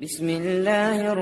বিসমিল্লাহির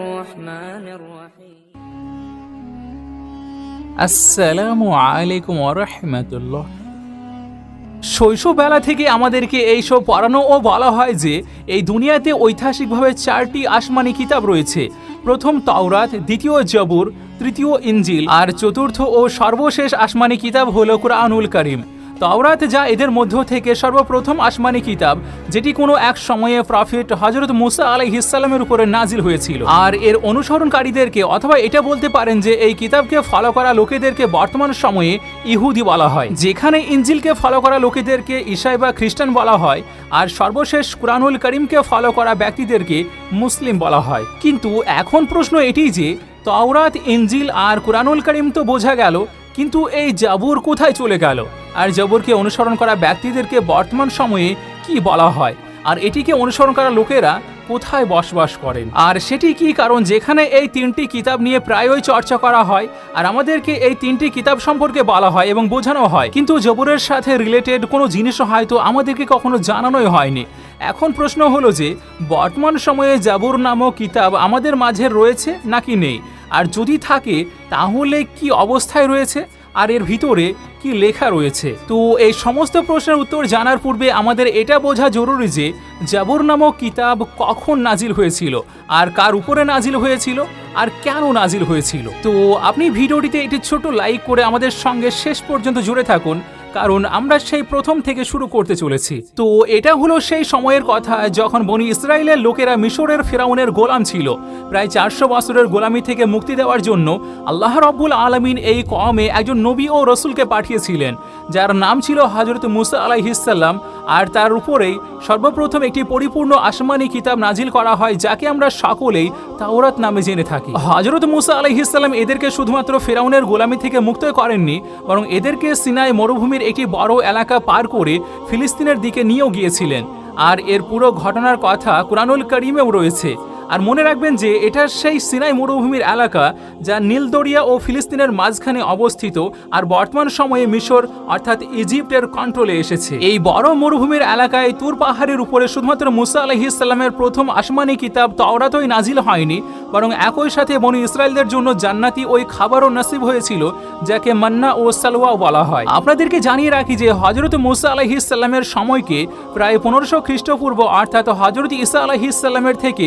শৈশববেলা থেকে আমাদেরকে এইসব পড়ানো ও বলা হয় যে, এই দুনিয়াতে ঐতিহাসিকভাবে চারটি আসমানি কিতাব রয়েছে। প্রথম তাওরাত, দ্বিতীয় জবুর, তৃতীয় ইঞ্জিল আর চতুর্থ ও সর্বশেষ আসমানি কিতাব হল কোরআনুল করিম। তাওরাত যা এদের মধ্য থেকে সর্বপ্রথম আসমানি কিতাব, যেটি কোনো এক সময়ে প্রফেট হজরত মুসা আলাইহিসাল্লামের উপরে নাজিল হয়েছিল। আর এর অনুসরণকারীদেরকে অথবা এটা বলতে পারেন যে এই কিতাবকে ফলো করা লোকেদেরকে বর্তমান সময়ে ইহুদি বলা হয়। যেখানে ইঞ্জিলকে ফলো করা লোকেদেরকে ইসাই বা খ্রিস্টান বলা হয়, আর সর্বশেষ কুরআনুল করিমকে ফলো করা ব্যক্তিদেরকে মুসলিম বলা হয়। কিন্তু এখন প্রশ্ন এটিই যে, তাওরাত ইঞ্জিল আর কুরআনুল করিম তো বোঝা গেল, কিন্তু এই জাবুর কোথায় চলে গেল? আর জবরকে অনুসরণ করা ব্যক্তিদেরকে বর্তমান সময়ে কি বলা হয়? আর এটিকে অনুসরণ করা লোকেরা কোথায় বসবাস করেন? আর সেটি কি কারণ যেখানে এই তিনটি কিতাব নিয়ে প্রায়ই চর্চা করা হয়? আর আমাদেরকে এই তিনটি কিতাব সম্পর্কে বলা হয় এবং বোঝানো হয়। কিন্তু জবরের সাথে রিলেটেড কোনো জিনিসও হয়তো আমাদেরকে কখনো জানানোই হয়নি। এখন প্রশ্ন হলো যে, বর্তমান সময়ে জাবুর নামক কিতাব আমাদের মাঝে রয়েছে নাকি নেই? আর যদি থাকে, তাহলে কি অবস্থায় রয়েছে? আর এর ভিতরে কি লেখা রয়েছে? তো এই সমস্ত প্রশ্নের উত্তর জানার পূর্বে আমাদের এটা বোঝা জরুরি যে জাবুর নামক কিতাব কখন নাজিল হয়েছিল? আর কার উপরে নাজিল হয়েছিল? আর কেন নাজিল হয়েছিল? তো আপনি ভিডিওটিতে একটি ছোট লাইক করে আমাদের সঙ্গে শেষ পর্যন্ত জুড়ে থাকুন। কারণ আমরা সেই প্রথম থেকে শুরু করতে চলেছি। তো এটা হলো সেই সময়ের কথা যখন বনি ইসরায়েলের লোকেরা মিশরের ফেরাউনের গোলাম ছিল। প্রায় চারশো বছরের গোলামি থেকে মুক্তি দেওয়ার জন্য আল্লাহ রব্বুল আলমিন এই কমে একজন নবী ও রসুলকে পাঠিয়েছিলেন, যার নাম ছিল হজরত মুসা আলাইহিসাল্লাম আর তার উপরেই সর্বপ্রথম একটি পরিপূর্ণ আসমানি কিতাব নাজিল করা হয়, যাকে আমরা সকলেই তাওরাত নামে জেনে থাকি। হজরত মুসা আলাইহিসাল্লাম এদেরকে শুধুমাত্র ফেরাউনের গোলামি থেকে মুক্ত করেননি, বরং এদেরকে সিনাই মরুভূমির একটি বড় এলাকা পার করে ফিলিস্তিনের দিকে নিয়েও গিয়েছিলেন। আর এর পুরো ঘটনার কথা কোরআনুল করিমেও রয়েছে। আর মনে রাখবেন যে এটা সেই সিনাই মরুভূমির এলাকা যা নীলদরিয়া ও ফিলিস্তিনের মাঝখানে অবস্থিত আর বর্তমান সময়ে মিশর অর্থাৎ ইজিপ্টের কন্ট্রোলে এসেছে। এই বড় মরুভূমির এলাকায় তুর পাহাড়ের উপরে শুধুমাত্র মুসা আলহিসাল্লামের প্রথম আসমানি কিতাব তওরাতই নাজিল হয়নি, বরং একই সাথে বনি ইসরায়েলদের জন্য জান্নাতি ওই খাবারও নাসিব হয়েছিল, যাকে মান্না ও সালওয়াও বলা হয়। আপনাদেরকে জানিয়ে রাখি যে হজরত মুসা আলহিসাল্লামের সময়কে প্রায় পনেরোশো খ্রিস্টপূর্ব অর্থাৎ হজরত ইসা আলহিসাল্লামের থেকে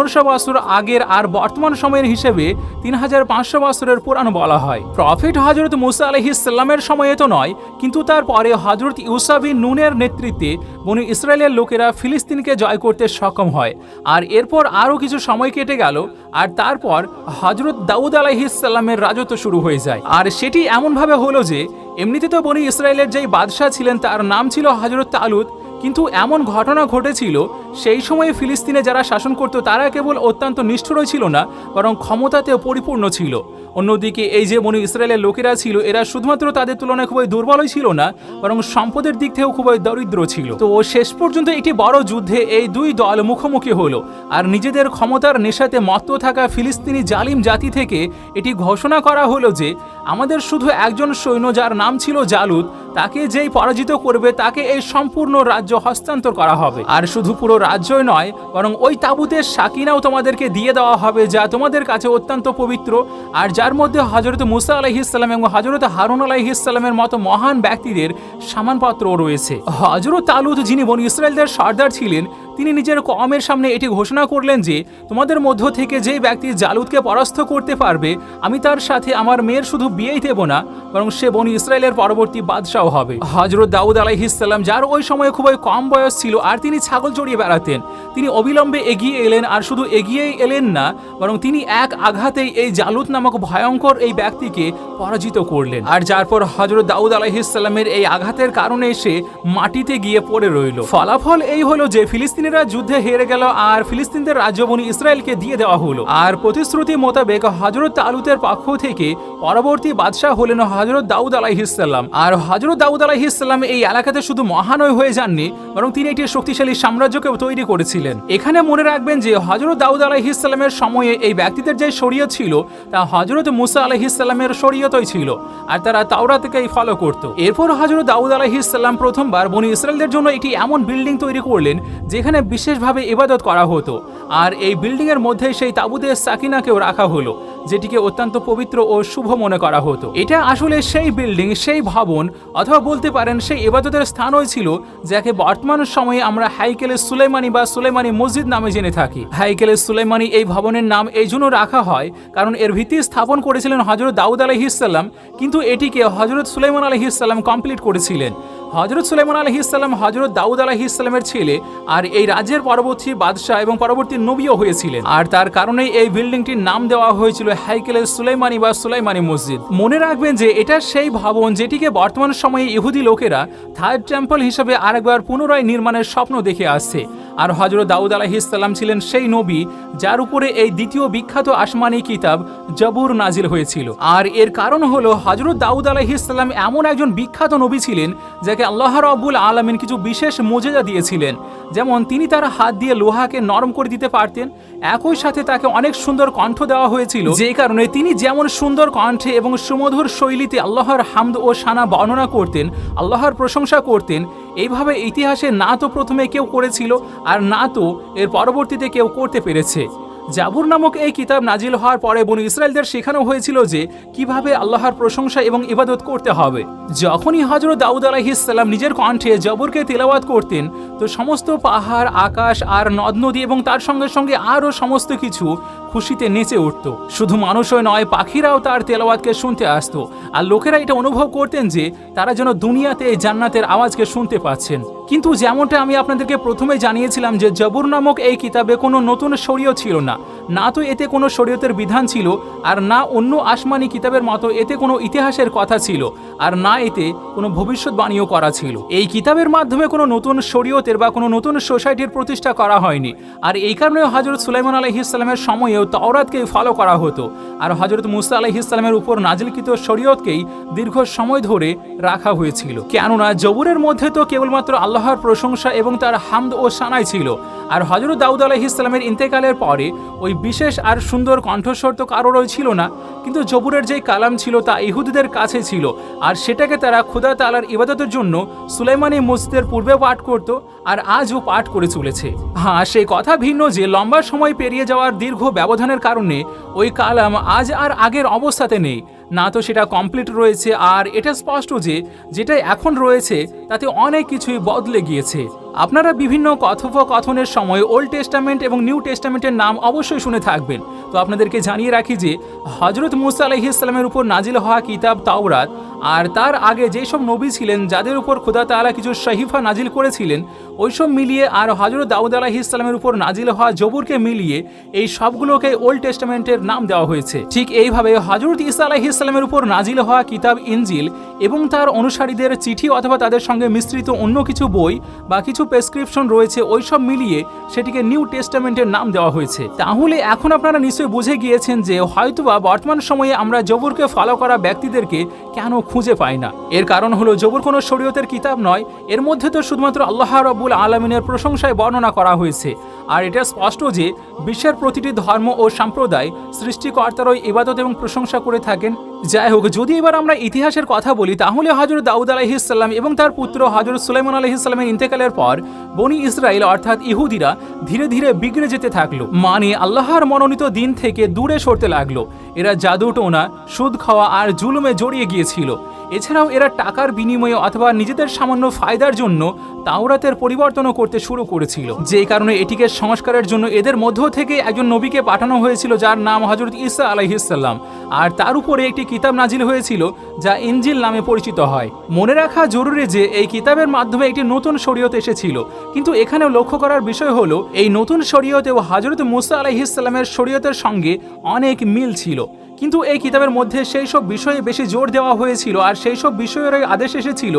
পনেরোশো বছর আগের আর বর্তমান সময়ের হিসেবে তিন হাজার পাঁচশো বছরের পুরাণ বলা হয়। প্রফেট হজরত মুসা আলহিসাল্লামের সময়ে তো নয়, কিন্তু তারপরে হজরত ইউসাবিন নুনের নেতৃত্বে বনি ইসরায়েলের লোকেরা ফিলিস্তিনকে জয় করতে সক্ষম হয়। আর এরপর আরও কিছু সময় কেটে গেল, আর তারপর হজরত দাউদ আলাইহিসাল্লামের রাজত্ব শুরু হয়ে যায়। আর সেটি এমনভাবে হলো যে, এমনিতে তো বনি ইসরায়েলের যেই বাদশাহ ছিলেন তার নাম ছিল হজরত তালুদ কিন্তু এমন ঘটনা ঘটেছিল সেই সময়ে ফিলিস্তিনে যারা শাসন করত, তারা কেবল অত্যন্ত নিষ্ঠুরই ছিল না, বরং ক্ষমতাতেও পরিপূর্ণ ছিল। অন্যদিকে এই যে বনি ইসরায়েলের লোকেরা ছিল, এরা শুধুমাত্র তাদের তুলনায় খুবই দুর্বলই ছিল না, বরং সম্পদের দিক থেকেও খুবই দরিদ্র ছিল। তো শেষ পর্যন্ত একটি বড় যুদ্ধে এই দুই দল মুখোমুখি হলো, আর নিজেদের ক্ষমতার নেশাতে মত্ত থাকা ফিলিস্তিনি জালিম জাতি থেকে এটি ঘোষণা করা হলো যে, আমাদের শুধু একজন সৈন্য যার নাম ছিল জালুদ, তাকে যেই পরাজিত করবে, তাকে এই সম্পূর্ণ রাজ্য হস্তান্তর করা হবে। আর শুধু পুরো রাজ্যই নয়, বরং ওই তাবুতের সাকিনাও তোমাদেরকে দিয়ে দেওয়া হবে যা তোমাদের কাছে অত্যন্ত পবিত্র। আর যার মধ্যে হজরত মুসা আলাইহিসাল্লাম এবং হজরত হারুন আলাইহিসাল্লামের মতো মহান ব্যক্তিদের সামানপত্রও রয়েছে। হজরত তালুদ যিনি বনি ইসরায়েলদের সর্দার ছিলেন, তিনি নিজের কমের সামনে এটি ঘোষণা করলেন যে, তোমাদের মধ্য থেকে যে ব্যক্তি জালুদকে পরাস্ত করতে পারবে, আমি তার সাথে আমার মেয়ের শুধু বিয়েই দেব না, বরং সে বন ইসরায়েলের পরবর্তী বাদশাহ হবে। হজরত দাউদ আলাইহিসাল্লাম যার ওই সময়ে খুবই কম বয়স ছিল, আর তিনি ছাগল চড়িয়ে বেড়াতেন তিনি অবিলম্বে এগিয়ে এলেন, আর শুধু এগিয়েই এলেন না, বরং তিনি এক আঘাতেই এই জালুদ নামক ভয়ঙ্কর এই ব্যক্তিকে পরাজিত করলেন। আর যার পর হজরত দাউদ আলাইহিসাল্লামের এই আঘাতের কারণে সে মাটিতে গিয়ে পড়ে রইল। ফলাফল এই হলো যে ফিলিস্তিনিরা যুদ্ধে হেরে গেল, আর ফিলিস্তিনদের রাজ্য বনি ইসরায়েলকে দিয়ে দেওয়া হলো। আর প্রতিশ্রুতি মোতাবেক হজরত তালুতের পক্ষ থেকে পরবর্তী বাদশাহ হলেন হজরত দাউদ আলাইহিসাল্লাম আর হজরত দাউদ আলাইহিসাল্লাম এই এলাকাতে শুধু মহানয় হয়ে যাননি, বরং তিনি একটি শক্তিশালী সাম্রাজ্যকেও তৈরি করেছিলেন। এখানে মনে রাখবেন যে হজরত দাউদ আলাইহিসাল্লামের সময়ে এই ব্যক্তিদের যে শরীয় ছিল, তা হজরত মুসা আলাইহিসাল্লামের শরীয়তই ছিল আর তারা তাওরাতকেই ফলো করত। এরপর হজরত দাউদ আলাইহিসাল্লাম প্রথমবার বনি ইসরায়েলদের জন্য একটি এমন বিল্ডিং তৈরি করলেন, যেখানে বিশেষভাবে ইবাদত করা হতো। আর এই বিল্ডিংয়ের মধ্যে সেই তাবুতে সাকিনাকেও রাখা হলো। যেটিকে অত্যন্ত পবিত্র ও শুভ মনে করা হতো। এটা আসলে সেই বিল্ডিং সেই ভবন, অথবা বলতে পারেন সেই এবাদতের স্থানই ছিল, যাকে বর্তমান সময়ে আমরা হাইকেলে সুলেমানি বা সুলেমানি মসজিদ নামে জেনে থাকি। হাইকেলে সুলেমানি এই ভবনের নাম এই জন্য রাখা হয়, কারণ এর ভিত্তি স্থাপন করেছিলেন হজরত দাউদ আলহিসাল্লাম কিন্তু এটিকে হজরত সুলাইমান আলহিসাল্লাম কমপ্লিট করেছিলেন। হজরত সুলাইমান আলহিসাল্লাম হজরত দাউদ আলহিসাল্লামের ছেলে আর এই রাজ্যের পরবর্তী বাদশাহ এবং পরবর্তী নবীও হয়েছিলেন। আর তার কারণেই এই বিল্ডিংটির নাম দেওয়া হয়েছিল হাইকেলের সুলাইমানি বা সুলাইমানি মসজিদ। মনে রাখবেন যে এটা সেই ভবন যেটিকে বর্তমান সময়ে ইহুদি লোকেরা থার্ড টেম্পল হিসেবে আরেকবার পুনরায় নির্মাণের স্বপ্ন দেখে আসছে। আর হজরত দাউদ আলাহিসাল্লাম ছিলেন সেই নবী যার উপরে এই দ্বিতীয় বিখ্যাত আসমানি কিতাব জবুর নাজিল হয়েছিল। আর এর কারণ হলো হজরত দাউদ আলাহিসাল্লাম এমন একজন বিখ্যাত নবী ছিলেন যাকে আল্লাহ রব্বুল আলমিন কিছু বিশেষ মোজেজা দিয়েছিলেন। যেমন তিনি তার হাত দিয়ে লোহাকে নরম করে দিতে পারতেন, একই সাথে তাকে অনেক সুন্দর কণ্ঠ দেওয়া হয়েছিল। যে কারণে তিনি যেমন সুন্দর কণ্ঠে এবং সুমধুর শৈলীতে আল্লাহর হামদ ও সানা বর্ণনা করতেন, আল্লাহর প্রশংসা করতেন, এইভাবে ইতিহাসে না তো প্রথমে কেউ করেছিল, আর না তো এর পরবর্তীতে কেউ করতে পেরেছে। জাবুর নামক এই কিতাব নাজিল হওয়ার পরে বনু ইসরায়েলদের শেখানো হয়েছিল যে কীভাবে আল্লাহর প্রশংসা এবং ইবাদত করতে হবে। যখনই হজরত দাউদ আলাহিসাল্লাম নিজের কণ্ঠে জবরকে তেলাওয়াত করতেন, তো সমস্ত পাহাড়, আকাশ আর নদ, নদী এবং তার সঙ্গে সঙ্গে আরও সমস্ত কিছু খুশিতে নেচে উঠত। শুধু মানুষই নয়, পাখিরাও তার তেলাওয়াতকে শুনতে আসতো। আর লোকেরা এটা অনুভব করতেন যে তারা যেন দুনিয়াতে জান্নাতের আওয়াজকে শুনতে পাচ্ছেন। কিন্তু যেমনটা আমি আপনাদেরকে প্রথমে জানিয়েছিলাম যে জবুর নামক এই কিতাবে কোনো নতুন শরীয় ছিল না। না তো এতে কোনো শরীয়তের বিধান ছিল, আর না অন্য আসমানি কিতাবের মতো এতে কোনো ইতিহাসের কথা ছিল, আর না এতে কোনো ভবিষ্যৎবাণীও করা ছিল। এই কিতাবের মাধ্যমে কোনো নতুন শরীয়তের বা কোনো নতুন সোসাইটির প্রতিষ্ঠা করা হয়নি, আর এই কারণে হজরত সুলাইমান আলহিসাল্লামের সময়েও তাওরাতকেই ফলো করা হতো, আর হজরত মুসা আলহিসাল্লামের উপর নাজিলকৃত শরীয়তকেই দীর্ঘ সময় ধরে রাখা হয়েছিল। কেননা জবুরের মধ্যে তো কেবলমাত্র আল্লাহর প্রশংসা এবং তার হামদ ও সানাই ছিল। আর হজরত দাউদ আলহিসাল্লামের ইন্তেকালের পরে ওই বিশেষ আর সুন্দর কণ্ঠস্বর তো কারোরই ছিল না, কিন্তু জবুরের যেই কালাম ছিল তা ইহুদিদের কাছে ছিল। আর সেটাকে তারা খুদা তালার ইবাদতের জন্য সুলাইমানি মসজিদের পূর্বে পাঠ করত আর আজও পাঠ করে চলেছে। হ্যাঁ সেই কথা ভিন্ন যে লম্বা সময় পেরিয়ে যাওয়ার দীর্ঘ ব্যবধানের কারণে ওই কালাম আজ আর আগের অবস্থাতে নেই। না তো সেটা কমপ্লিট রয়েছে, আর এটা স্পষ্ট যে, যেটা এখন রয়েছে, তাতে অনেক কিছুই বদলে গিয়েছে। আপনারা বিভিন্ন কথোপকথনের সময় ওল্ড টেস্টামেন্ট এবং নিউ টেস্টামেন্টের নাম অবশ্যই শুনে থাকবেন। তো আপনাদেরকে জানিয়ে রাখি যে হজরত মুসা আলহিসাল্লামের উপর নাজিল হওয়া কিতাব তাওরাত আর তার আগে যেসব নবী ছিলেন, যাদের উপর খোদা তালা কিছু শহীফা নাজিল করেছিলেন, ওইসব মিলিয়ে আর হজরত দাউদ আলাহি ইসলামের উপর নাজিল হওয়া জবুরকে মিলিয়ে এই সবগুলোকে ওল্ড টেস্টামেন্টের নাম দেওয়া হয়েছে। ঠিক এইভাবে হজরত ইসা আলাহি ইসলামের উপর নাজিল হওয়া কিতাব ইনজিল এবং তার অনুসারীদের চিঠি অথবা তাদের সঙ্গে মিশ্রিত অন্য কিছু বই বা কিছু প্রেসক্রিপশন রয়েছে, ওইসব মিলিয়ে সেটিকে নিউ টেস্টামেন্টের নাম দেওয়া হয়েছে। তাহলে এখন আপনারা নিশ্চয়ই বুঝে গিয়েছেন যে হয়তোবা বর্তমান সময়ে আমরা জবুরকে ফলো করা ব্যক্তিদেরকে কেন খুঁজে পাই না। এর কারণ হলো জবুর কোনো শরীয়তের কিতাব নয়, এর মধ্যে তো শুধুমাত্র আল্লাহ রব্বুল আলমিনের প্রশংসায় বর্ণনা করা হয়েছে। আর এটা স্পষ্ট যে বিশ্বের প্রতিটি ধর্ম ও সম্প্রদায় সৃষ্টিকর্তারই ইবাদত এবং প্রশংসা করে থাকেন যাই হোক যদি এবার আমরা ইতিহাসের কথা বলি, তাহলে হাজর দাউদ আলাইহিসাল্লাম এবং তার পুত্র হজরত সুলাইমান আলহিসাল্লামের ইন্তেকালের পর বনি ইসরায়েল অর্থাৎ ইহুদিরা ধীরে ধীরে বিগড়ে যেতে থাকল। মানে আল্লাহর মনোনীত দিন থেকে দূরে সরতে লাগল। এরা জাদু টোনা, সুদ খাওয়া আর জুলুমে জড়িয়ে গিয়েছিল। এছাড়াও এরা টাকার বিনিময়ে অথবা নিজেদের সামান্য ফায়দার জন্য তাওরাতের পরিবর্তনও করতে শুরু করেছিল। যে কারণে এটিকে সংস্কারের জন্য এদের মধ্য থেকে একজন নবীকে পাঠানো হয়েছিল যার নাম হজরত ইসা আলাইহিসাল্লাম আর তার উপরে একটি কিতাব নাজিল হয়েছিল যা ইঞ্জিল নামে পরিচিত হয়। মনে রাখা জরুরি যে এই কিতাবের মাধ্যমে একটি নতুন শরীয়ত এসেছিল। কিন্তু এখানে লক্ষ্য করার বিষয় হলো, এই নতুন শরীয়তে ও হজরত মুসা আলাইহিসাল্লামের শরীয়তের সঙ্গে অনেক মিল ছিল। কিন্তু এই কিতাবের মধ্যে সেই সব বিষয়ে বেশি জোর দেওয়া হয়েছিল আর সেই সব বিষয়ের আদেশ এসেছিল,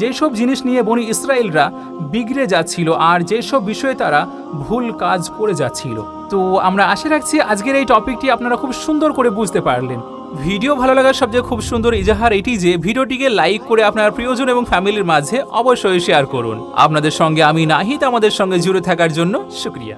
যেসব জিনিস নিয়ে বনি ইসরায়েলরা বিগড়ে যাচ্ছিল আর যেসব বিষয়ে তারা ভুল কাজ করে যাচ্ছিল। তো আমরা আশা রাখছি আজকের এই টপিকটি আপনারা খুব সুন্দর করে বুঝতে পারলেন। ভিডিও ভালো লাগার সবচেয়ে খুব সুন্দর ইজাহার এটি যে, ভিডিওটিকে লাইক করে আপনার প্রিয়জন এবং ফ্যামিলির মাঝে অবশ্যই শেয়ার করুন। আপনাদের সঙ্গে আমি নাহিদ, আমাদের সঙ্গে জুড়ে থাকার জন্য শুক্রিয়া।